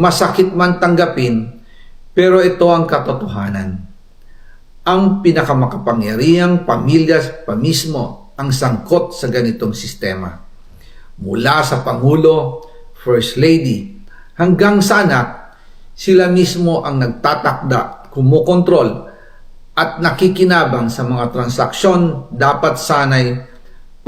Masakit man tanggapin, pero ito ang katotohanan. Ang pinakamakapangyarihang pamilya pa mismo ang sangkot sa ganitong sistema. Mula sa Pangulo, First Lady, hanggang sa anak, sila mismo ang nagtatakda, kumukontrol, at nakikinabang sa mga transaksyon dapat sanay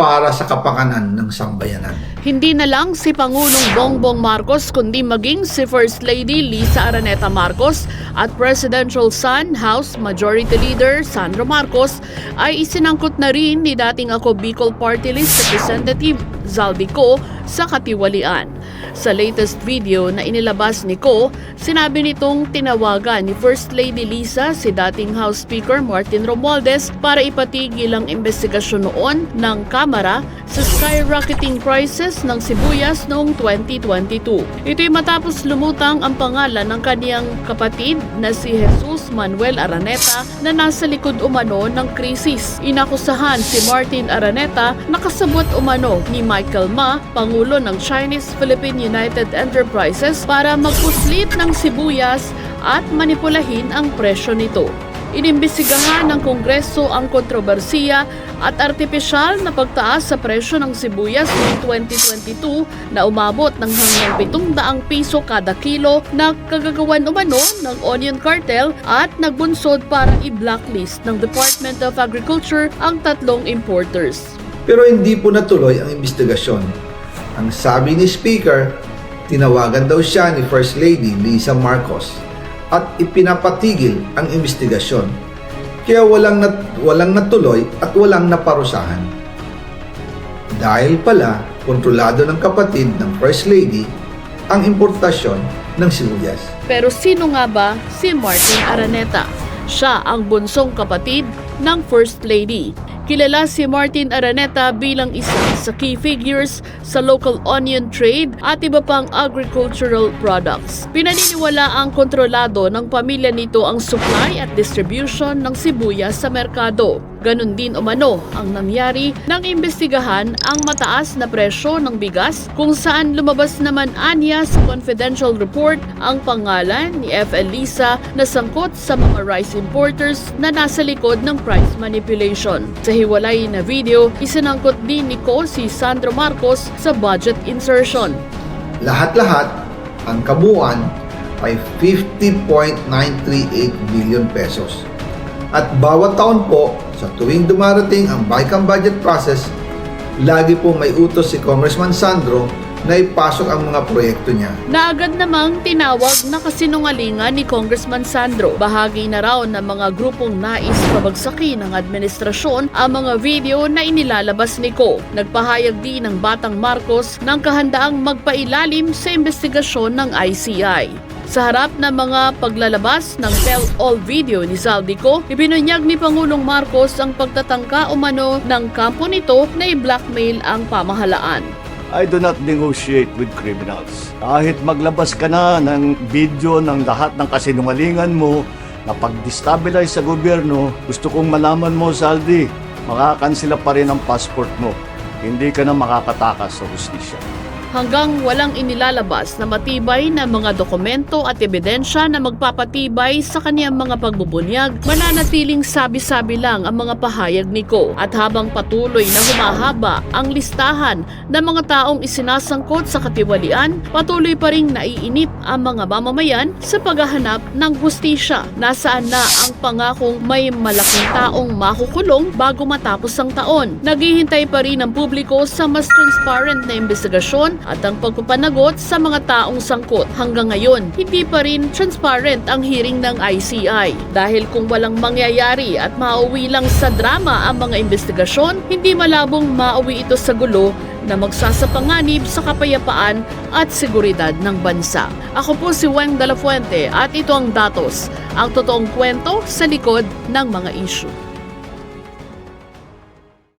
para sa kapakanan ng sambayanan. Hindi na lang si Pangulong Bongbong Marcos kundi maging si First Lady Lisa Araneta Marcos at Presidential Son House Majority Leader Sandro Marcos ay isinangkot na rin ni dating ako Bicol Party List Representative Zaldi Co sa katiwalian. Sa latest video na inilabas ni Co, sinabi nitong tinawagan ni First Lady Lisa si dating House Speaker Martin Romualdez para ipatigil ang investigasyon noon ng Kamara sa skyrocketing prices ng sibuyas noong 2022. Ito'y matapos lumutang ang pangalan ng kaniyang kapatid na si Jesus Manuel Araneta na nasa likod umano ng krisis. Inakusahan si Martin Araneta na kasabot umano ni Michael Ma, Pangulo ng Chinese Philippine United Enterprises para magpuslit ng sibuyas at manipulahin ang presyo nito. Inimbestigahan ng Kongreso ang kontrobersiya at artipisyal na pagtaas sa presyo ng sibuyas noong 2022 na umabot ng hanggang 700 piso kada kilo na kagagawan umano ng onion cartel at nagbunsod para i-blacklist ng Department of Agriculture ang tatlong importers. Pero hindi po natuloy ang investigasyon. Ang sabi ni Speaker, tinawagan daw siya ni First Lady Lisa Marcos at ipinapatigil ang investigasyon. Kaya walang, nat- walang natuloy at walang naparusahan. Dahil pala, kontrolado ng kapatid ng First Lady ang importasyon ng sibuyas. Pero sino nga ba si Martin Araneta? Siya ang bunsong kapatid ng First Lady. Kilala si Martin Araneta bilang isa sa key figures sa local onion trade at iba pang agricultural products. Pinaniniwala ang kontrolado ng pamilya nito ang supply at distribution ng sibuyas sa merkado. Ganon din umano ang nangyari nang imbestigahan ang mataas na presyo ng bigas kung saan lumabas naman anya sa confidential report ang pangalan ni FL Lisa na sangkot sa mga rice importers na nasa likod ng price manipulation. Sa hiwalay na video, isinangkot din ni Ko si Sandro Marcos sa budget insertion. Lahat-lahat, ang kabuuan ay 50.938 billion pesos. At bawat taon po, sa tuwing dumarating ang BICAM budget process, lagi po may utos si Congressman Sandro na ipasok ang mga proyekto niya. Naagad namang tinawag na kasinungalingan ni Congressman Sandro. Bahagi na raw ng mga grupong nais pabagsakin ng administrasyon ang mga video na inilalabas ni Ko. Nagpahayag din ng Batang Marcos ng kahandaang magpailalim sa investigasyon ng ICI. Sa harap ng mga paglalabas ng tell-all video ni Zaldico, ibinunyag ni Pangulong Marcos ang pagtatangka umano ng kampo nito na i-blackmail ang pamahalaan. I do not negotiate with criminals. Kahit maglabas ka na ng video ng lahat ng kasinungalingan mo na pag-destabilize sa gobyerno, gusto kong malaman mo, Saldi, makakansila pa rin ang passport mo. Hindi ka na makakatakas sa hustisya. Hanggang walang inilalabas na matibay na mga dokumento at ebidensya na magpapatibay sa kaniyang mga pagbubunyag, mananatiling sabi-sabi lang ang mga pahayag ni Ko. At habang patuloy na humahaba ang listahan ng mga taong isinasangkot sa katiwalian, patuloy pa ring naiinip ang mga mamamayan sa paghahanap ng hustisya. Nasaan na ang pangakong may malaking taong makukulong bago matapos ang taon? Naghihintay pa rin ang publiko sa mas transparent na investigasyon at ang pagpapanagot sa mga taong sangkot. Hanggang ngayon, hindi pa rin transparent ang hearing ng ICI. Dahil kung walang mangyayari at mauwi lang sa drama ang mga investigasyon, hindi malabong mauwi ito sa gulo na magsasapanganib sa kapayapaan at seguridad ng bansa. Ako po si Weng De La Fuente at ito ang Datos, ang totoong kwento sa likod ng mga issue.